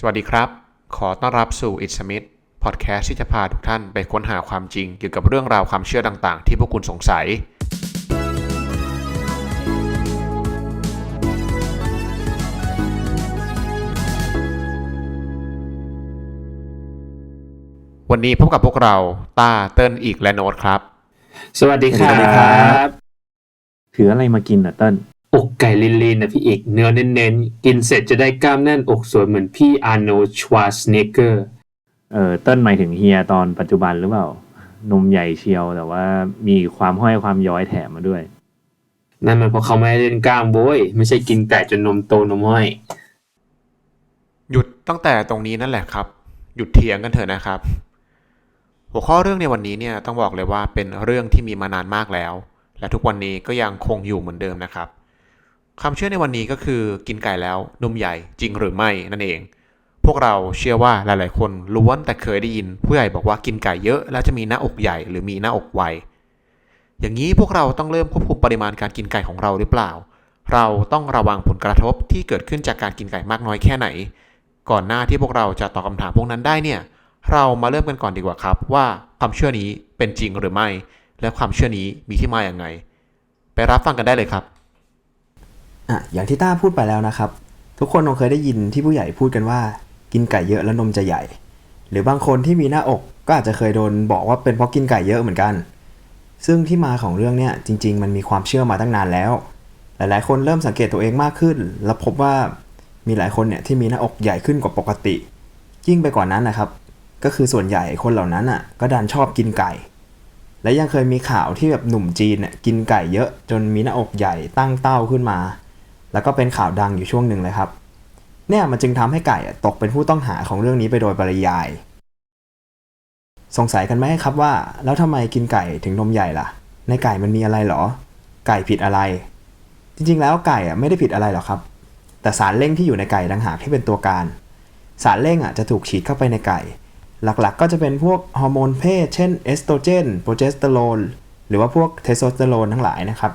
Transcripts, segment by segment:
สวัสดีครับ ขอต้อนรับสู่ It's Smith พอดแคสต์ที่จะพาทุกท่านไปค้นหาความจริงเกี่ยวกับเรื่องราวความเชื่อต่างๆ ที่พวกคุณสงสัย วันนี้พบกับพวกเราต้าเติ้ลอีกและโน้ตครับ สวัสดีครัสวัสดีครับบถืออะไรมากินอะเติ้ล อกไก่ลินลินนะพี่เอกเนื้อเน้นๆ กินเสร็จจะได้กล้ามแน่นอกสวยเหมือนพี่อาร์โนลด์ชวาสเนเกอร์เออเติ้ลหมายถึงเฮียตอนปัจจุบันหรือเปล่านมใหญ่เชียวแต่ว่ามีความห้อยความย้อยแถมมาด้วย นั่นมันเพราะเขาไม่ได้เล่นกล้ามโว้ยไม่ใช่กินไก่จนนมโตนมห้อย หยุดตั้งแต่ตรงนี้นั่นแหละครับ หยุดเถียงกันเถอะนะครับ หัวข้อเรื่องในวันนี้เนี่ยต้องบอกเลยว่าเป็นเรื่องที่มีมานานมากแล้ว และทุกวันนี้ก็ยังคงอยู่เหมือนเดิมนะครับ คำเชื่อในวันนี้ก็คือกินไก่แล้วนมใหญ่จริงหรือไม่นั่นเอง พวกเราเชื่อว่าหลาย ๆ คนล้วนแต่เคยได้ยิน ผู้ใหญ่บอกว่ากินไก่เยอะแล้วจะมีหน้าอกใหญ่หรือมีหน้าอกไวอย่างนี้พวกเราต้องเริ่มควบคุมปริมาณการกินไก่ของเราหรือเปล่า เราต้องระวังผลกระทบที่เกิดขึ้นจากการกินไก่มากน้อยแค่ไหน ก่อนหน้าที่พวกเราจะตอบคำถามพวกนั้นได้เนี่ย เรามาเริ่มกันก่อนดีกว่าครับ ว่าความเชื่อนี้เป็นจริงหรือไม่ และความเชื่อนี้มีที่มาอย่างไง ไปรับฟังกันได้เลยครับ อะอย่างที่ต้าพูดไปแล้วนะครับ ทุกคนคงเคยได้ยินที่ผู้ใหญ่พูดกันว่า กินไก่เยอะแล้วนมจะใหญ่ หรือบางคนที่มีหน้าอกก็อาจจะเคยโดนบอกว่าเป็นเพราะกินไก่เยอะเหมือนกัน ซึ่งที่มาของเรื่องเนี้ยจริง ๆ มันมีความเชื่อมาตั้งนานแล้ว หลายๆ คนเริ่มสังเกตตัวเองมากขึ้น แล้วพบว่ามีหลายคนเนี่ยที่มีหน้าอกใหญ่ขึ้นกว่าปกติ ยิ่งไปกว่านั้นนะครับ ก็คือส่วนใหญ่คนเหล่านั้นอะก็ดันชอบกินไก่ และยังเคยมีข่าวที่แบบหนุ่มจีนเนี่ยกินไก่เยอะจนมีหน้าอกใหญ่ตั้งเต้าขึ้นมา แล้วก็เป็นข่าวดังอยู่ช่วงหนึ่งเลยครับ เนี่ยมันจึงทำให้ไก่ตกเป็นผู้ต้องหาของเรื่องนี้ไปโดยปริยาย สงสัยกันไหมครับว่า แล้วทำไมกินไก่ถึงนมใหญ่ล่ะ ในไก่มันมีอะไรหรอ ไก่ผิดอะไร จริงๆ แล้วไก่อะไม่ได้ผิดอะไรหรอกครับ แต่สารเร่งที่อยู่ในไก่ต่างหากที่เป็นตัวการ สารเร่งอะจะถูกฉีดเข้าไปในไก่ หลักๆ ก็จะเป็นพวกฮอร์โมนเพศ เช่นเอสโตรเจน โปรเจสเตอโรน หรือว่าพวกเทสโทสเตอโรนทั้งหลายนะครับ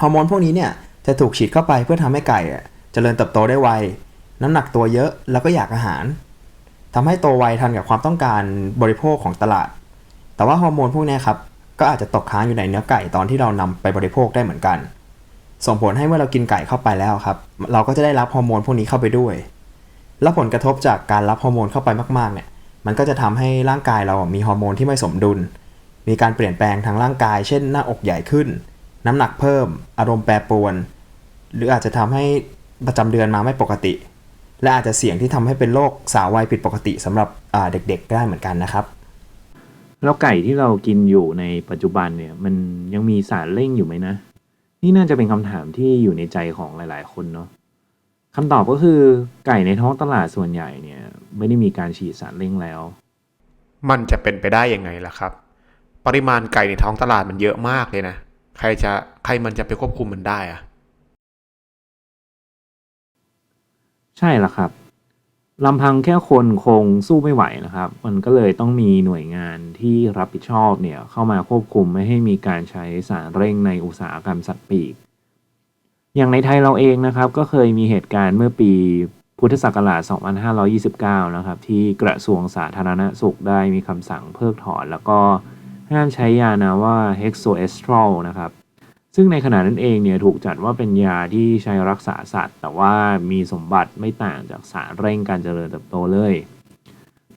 ฮอร์โมนพวกนี้เนี่ย จะถูกฉีดเข้าไปเพื่อทำให้ไก่เจริญเติบโตได้ไว น้ำหนักตัวเยอะแล้วก็อยากอาหารทำให้โตไวทันกับความต้องการบริโภคของตลาด แต่ว่าฮอร์โมนพวกนี้ครับก็อาจจะตกค้างอยู่ในเนื้อไก่ตอนที่เรานำไปบริโภคได้เหมือนกัน ส่งผลให้เมื่อเรากินไก่เข้าไปแล้วครับ เราก็จะได้รับฮอร์โมนพวกนี้เข้าไปด้วย แล้วผลกระทบจากการรับฮอร์โมนเข้าไปมากๆเนี่ยมันก็จะทำให้ร่างกายเรามีฮอร์โมนที่ไม่สมดุล มีการเปลี่ยนแปลงทางร่างกาย เช่นหน้าอกใหญ่ขึ้น น้ำหนักเพิ่ม อารมณ์แปรปรวน หรืออาจจะทำให้ประจำเดือนมาไม่ปกติ และอาจจะเสี่ยงที่ทำให้เป็นโรคสาววัยผิดปกติสำหรับอ่าเด็กๆได้เหมือนกันนะครับ แล้วไก่ที่เรากินอยู่ในปัจจุบันเนี่ย มันยังมีสารเร่งอยู่ไหมนะ นี่น่าจะเป็นคำถามที่อยู่ในใจของหลาย ๆ คนเนาะคำตอบก็คือไก่ในท้องตลาดส่วนใหญ่เนี่ย ไม่ได้มีการฉีดสารเร่งแล้ว มันจะเป็นไปได้ยังไงล่ะครับ ปริมาณไก่ในท้องตลาดมันเยอะมากเลยนะ ใครจะใครมันจะไปควบคุมมันได้อะ ใช่ละครับลำพังแค่คนคงสู้ไม่ไหวนะครับ มันก็เลยต้องมีหน่วยงานที่รับผิดชอบเนี่ยเข้ามาควบคุมไม่ให้มีการใช้สารเร่งในอุตสาหกรรมสัตว์ปีก อย่างในไทยเราเองนะครับ ก็เคยมีเหตุการณ์เมื่อปีพุทธศักราช 2529 นะครับ ที่กระทรวงสาธารณสุขได้มีคำสั่งเพิกถอน แล้วก็ห้ามใช้ยานาว่า hexoestrol นะครับ ซึ่งในขณะนั้นเองเนี่ยถูกจัดว่าเป็นยาที่ใช้รักษาสัตว์ แต่ว่ามีสมบัติไม่ต่างจากสารเร่งการเจริญเติบโตเลย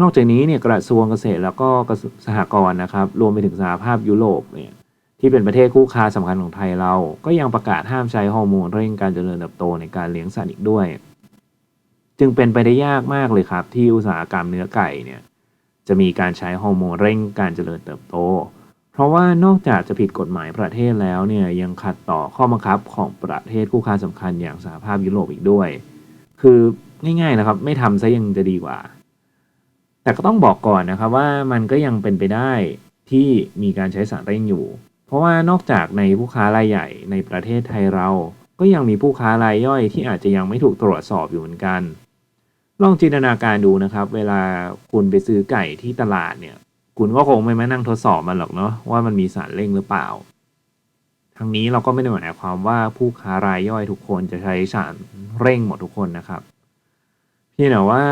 นอกจากนี้เนี่ยกระทรวงเกษตรแล้วก็กสหกรณ์นะครับรวมไปถึงสหภาพยุโรปเนี่ยที่เป็นประเทศคู่ค้าสำคัญของไทยเรา ก็ยังประกาศห้ามใช้ฮอร์โมนเร่งการเจริญเติบโตในการเลี้ยงสัตว์อีกด้วย จึงเป็นไปได้ยากมากเลยครับ ที่อุตสาหกรรมเนื้อไก่เนี่ยจะมีการใช้ฮอร์โมนเร่งการเจริญเติบโต เพราะว่านอกจากจะผิดกฎหมายประเทศแล้วเนี่ยยังขัดต่อข้อบังคับของประเทศคู่ค้าสำคัญอย่างสหภาพยุโรปอีกด้วย คือง่ายๆนะครับ ไม่ทำซะยังจะดีกว่า แต่ก็ต้องบอกก่อนนะครับว่ามันก็ยังเป็นไปได้ที่มีการใช้สารเร่งอยู่ เพราะว่านอกจากในผู้ค้ารายใหญ่ในประเทศไทยเรา ก็ยังมีผู้ค้ารายย่อยที่อาจจะยังไม่ถูกตรวจสอบอยู่เหมือนกัน ลองจินตนาการดูนะครับ เวลาคุณไปซื้อไก่ที่ตลาดเนี่ย คุณก็คงไม่มานั่งทดสอบมันหรอกเนาะว่ามันมีสารเร่งหรือเปล่า ทั้งนี้เราก็ไม่ได้หมายความว่าผู้ค้ารายย่อยทุกคนจะใช้สารเร่งหมดทุกคนนะครับ เพียงแต่ว่า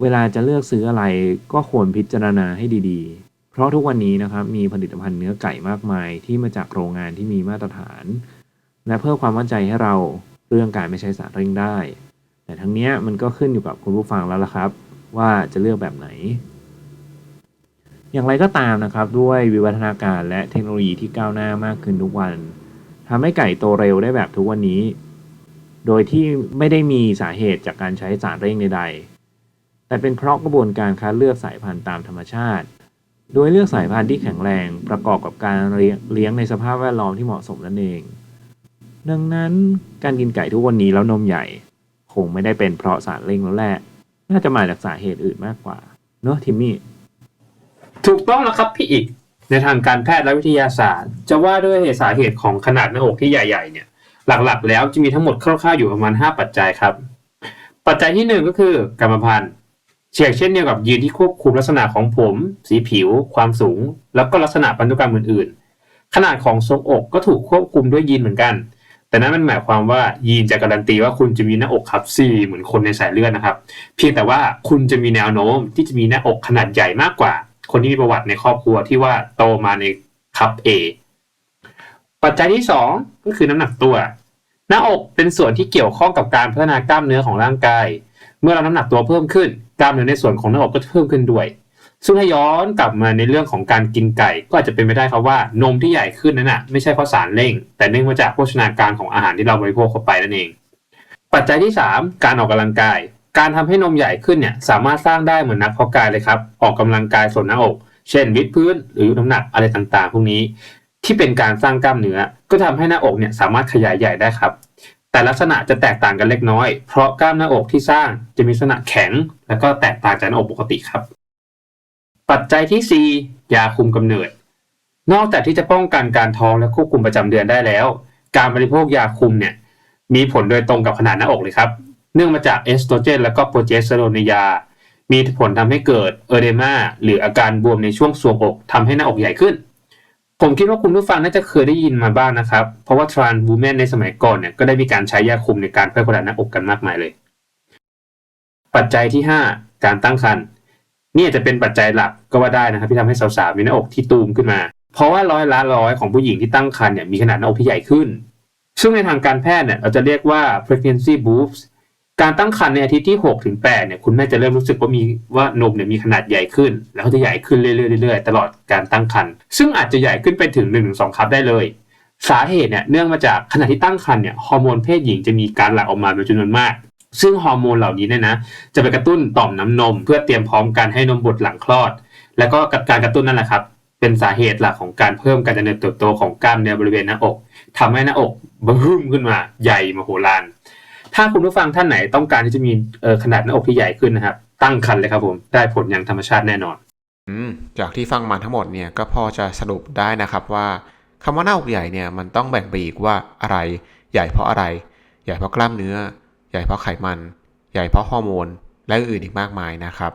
เวลาจะเลือกซื้ออะไรก็ควรพิจารณาให้ดีๆ เพราะทุกวันนี้นะครับมีผลิตภัณฑ์เนื้อไก่มากมายที่มาจากโรงงานที่มีมาตรฐาน และเพิ่มความมั่นใจให้เราเรื่องการไม่ใช้สารเร่งได้ แต่ทั้งนี้มันก็ขึ้นอยู่กับคุณผู้ฟังแล้วล่ะครับ ว่าจะเลือกแบบไหน อย่างไรก็ตามนะครับด้วยวิวัฒนาการและเทคโนโลยีที่ก้าวหน้ามากขึ้นทุกวันทำให้ไก่โตเร็วได้แบบทุกวันนี้ โดยที่ไม่ได้มีสาเหตุจากการใช้สารเร่งใดๆ แต่เป็นเพราะกระบวนการคัดเลือกสายพันธุ์ตามธรรมชาติ โดยเลือกสายพันธุ์ที่แข็งแรงประกอบกับการเลี้ยงในสภาพแวดล้อมที่เหมาะสมนั่นเอง ดังนั้นการกินไก่ทุกวันนี้แล้วนมใหญ่ คงไม่ได้เป็นเพราะสารเร่งแล้วแหละน่าจะมาจากสาเหตุอื่นมากกว่า เนอะทิมมี่ ถูกต้องแล้วครับพี่อีกในทางการแพทย์และวิทยาศาสตร์ จะว่าด้วยสาเหตุของขนาดหน้าอกที่ใหญ่ๆเนี่ยหลักๆ แล้วจะมีทั้งหมดคร่าวๆอยู่ประมาณ 5 ปัจจัยครับ ปัจจัยที่หนึ่งก็คือกรรมพันธุ์เช่นเช่นเดียวกับยีนที่ควบคุมลักษณะของผม สีผิว ความสูง แล้วก็ลักษณะพันธุกรรมอื่นๆ ขนาดของทรงอกก็ถูกควบคุมด้วยยีนเหมือนกัน แต่นั้นมันหมายความว่ายีนจะการันตีว่าคุณจะมีหน้าอกคับซีเหมือนคนในสายเลือดนะครับ เพียงแต่ว่าคุณจะมีแนวโน้มที่จะมีหน้าอกขนาดใหญ่มากกว่า คนที่มีประวัติในครอบครัวที่ว่าโตมาในคับ A ปัจจัยที่ 2 ก็คือน้ำหนักตัว หน้าอกเป็นส่วนที่เกี่ยวข้องกับการพัฒนากล้ามเนื้อของร่างกาย เมื่อเราน้ำหนักตัวเพิ่มขึ้น กล้ามเนื้อในส่วนของหน้าอกก็จะเพิ่มขึ้นด้วย ซึ่งถ้าย้อนกลับมาในเรื่องของการกินไก่ ก็อาจจะเป็นไปได้ครับว่านมที่ใหญ่ขึ้นนั้นน่ะไม่ใช่เพราะสารเร่ง แต่เนื่องมาจากโภชนาการของอาหารที่เราบริโภคเข้าไปนั่นเอง ปัจจัยที่ 3 การออกกำลังกาย การทำให้นมใหญ่ขึ้นเนี่ยสามารถสร้างได้เหมือนนักเพาะกายเลยครับ ออกกำลังกายส่วนหน้าอก เช่นวิดพื้นหรือยกน้ำหนักอะไรต่างๆ พวกนี้ ที่เป็นการสร้างกล้ามเนื้อ ก็ทำให้หน้าอกเนี่ยสามารถขยายใหญ่ได้ครับ แต่ลักษณะจะแตกต่างกันเล็กน้อย เพราะกล้ามหน้าอกที่สร้างจะมีลักษณะแข็ง และก็แตกต่างจากหน้าอกปกติครับ ปัจจัยที่ 4 ยาคุมกำเนิด นอกจากที่จะป้องกันการท้องและควบคุมประจำเดือนได้แล้ว การบริโภคยาคุมเนี่ยมีผลโดยตรงกับขนาดหน้าอกเลยครับ เนื่องมาจากเอสโตรเจน และก็โปรเจสเตอโรนยา มีผลทำให้เกิดเอเดมาหรืออาการบวมในช่วงทรวงอกทำให้หน้าอกใหญ่ขึ้น ผมคิดว่าคุณผู้ฟังน่าจะเคยได้ยินมาบ้างนะครับ เพราะว่าทรานบูแมนในสมัยก่อนเนี่ยก็ได้มีการใช้ยาคุมในการเพิ่มขนาดหน้าอกกันมากมายเลย ปัจจัยที่ 5 การตั้งครรภ์นี่อาจจะเป็นปัจจัยหลักก็ว่าได้นะครับที่ทำให้สาวๆมีหน้าอกที่ตูมขึ้นมา เพราะว่าร้อยละร้อยของผู้หญิงที่ตั้งครรภ์เนี่ยมีขนาดหน้าอกที่ใหญ่ขึ้น ซึ่งในทางการแพทย์เนี่ยเราจะเรียกว่า pregnancy boobs การตั้งครรภ์ในอาทิตย์ที่6ถึง8เนี่ยคุณแม่จะเริ่มรู้สึกว่ามีว่านมเนี่ยมีขนาดใหญ่ขึ้น แล้วก็จะใหญ่ขึ้นเรื่อยๆตลอดการตั้งครรภ์ซึ่งอาจจะใหญ่ขึ้นไปถึง1-2ครับได้เลย สาเหตุเนี่ยเนื่องมาจากขณะที่ตั้งครรภ์เนี่ยฮอร์โมนเพศหญิงจะมีการหลั่งออกมาเป็นจำนวนมาก ซึ่งฮอร์โมนเหล่านี้เนี่ยนะจะไปกระตุ้นต่อมน้ำนม เพื่อเตรียมพร้อมการให้นมบุตรหลังคลอด แล้วก็การกระตุ้นนั่นแหละครับเป็นสาเหตุหลักของการเพิ่มการเจริญเติบโตของกล้ามเนื้อบริเวณหน้าอกทำให้หน้าอกบึ้มขึ้นมาใหญ่มโหฬาร ถ้าคุณผู้ฟังท่านไหนต้องการที่จะมีเขนาดหน้าอกที่ใหญ่ขึ้นนะครับ ตั้งครรภ์เลยครับผมได้ผลอย่างธรรมชาติแน่นอนอืมจากที่ฟังมาทั้งหมดเนี่ยก็พอจะสรุปได้นะครับว่าคำว่าหน้าอกใหญ่เนี่ยมันต้องแบ่งไปอีกว่าอะไรใหญ่เพราะอะไร ใหญ่เพราะกล้ามเนื้อ ใหญ่เพราะไขมัน ใหญ่เพราะฮอร์โมน และอื่นอีกมากมายนะครับ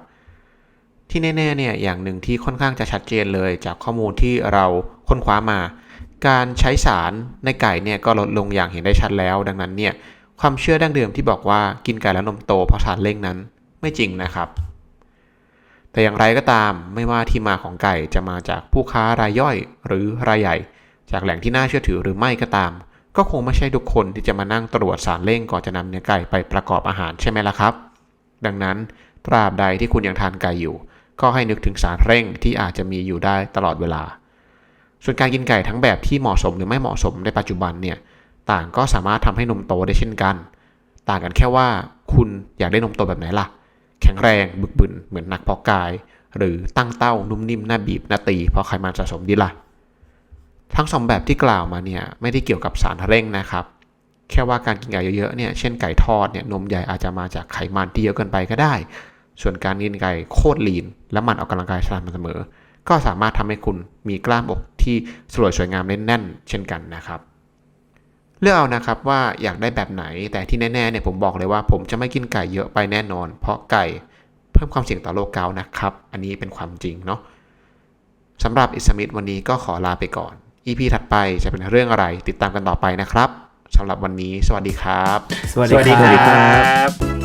ที่แน่ๆเนี่ยอย่างหนึ่งที่ค่อนข้างจะชัดเจนเลยจากข้อมูลที่เราค้นคว้ามา การใช้สารในไก่เนี่ยก็ลดลงอย่างเห็นได้ชัดแล้ว ดังนั้นเนี่ย ความเชื่อดั้งเดิมที่บอกว่ากินไก่แล้วนมโตเพราะสารเร่งนั้นไม่จริงนะครับ แต่อย่างไรก็ตามไม่ว่าที่มาของไก่จะมาจากผู้ค้ารายย่อยหรือรายใหญ่ จากแหล่งที่น่าเชื่อถือหรือไม่ก็ตาม ก็คงไม่ใช่ทุกคนที่จะมานั่งตรวจสารเร่งก่อนจะนำเนื้อไก่ไปประกอบอาหารใช่ไหมล่ะครับ ดังนั้นตราบใดที่คุณยังทานไก่อยู่ ก็ให้นึกถึงสารเร่งที่อาจจะมีอยู่ได้ตลอดเวลา ส่วนการกินไก่ทั้งแบบที่เหมาะสมหรือไม่เหมาะสมในปัจจุบันเนี่ย ต่างก็สามารถทำให้นมโตได้เช่นกัน ต่างกันแค่ว่าคุณอยากได้นมโตแบบไหนล่ะ แข็งแรงบึกบึนเหมือนนักเพาะกาย หรือตั้งเต้านุ่มนิ่มหน้าบีบหน้าตีเพราะไขมันสะสมดีล่ะ ทั้งสองแบบที่กล่าวมาเนี่ยไม่ได้เกี่ยวกับสารเร่งนะครับ แค่ว่าการกินไก่เยอะๆเนี่ยเช่นไก่ทอดเนี่ยนมใหญ่อาจจะมาจากไขมันที่เยอะเกินไปก็ได้ ส่วนการกินไก่โคตรลีน และมันออกกำลังกายสม่ำเสมอ ก็สามารถทำให้คุณมีกล้ามอกที่สวยสวยงามแน่นๆเช่นกันนะครับ เลือกเอานะครับว่าอยากได้แบบไหนแต่ที่แน่ๆเนี่ยผมบอกเลยว่าผมจะไม่กินไก่เยอะไปแน่นอน เพราะไก่เพิ่มความเสี่ยงต่อโรคเกาต์นะครับ อันนี้เป็นความจริงเนาะสำหรับอิสมิธวันนี้ก็ขอลาไปก่อน EP ถัดไปจะเป็นเรื่องอะไรติดตามกันต่อไปนะครับสำหรับวันนี้ สวัสดีครับ สวัสสวัสดีดีคครัรับบ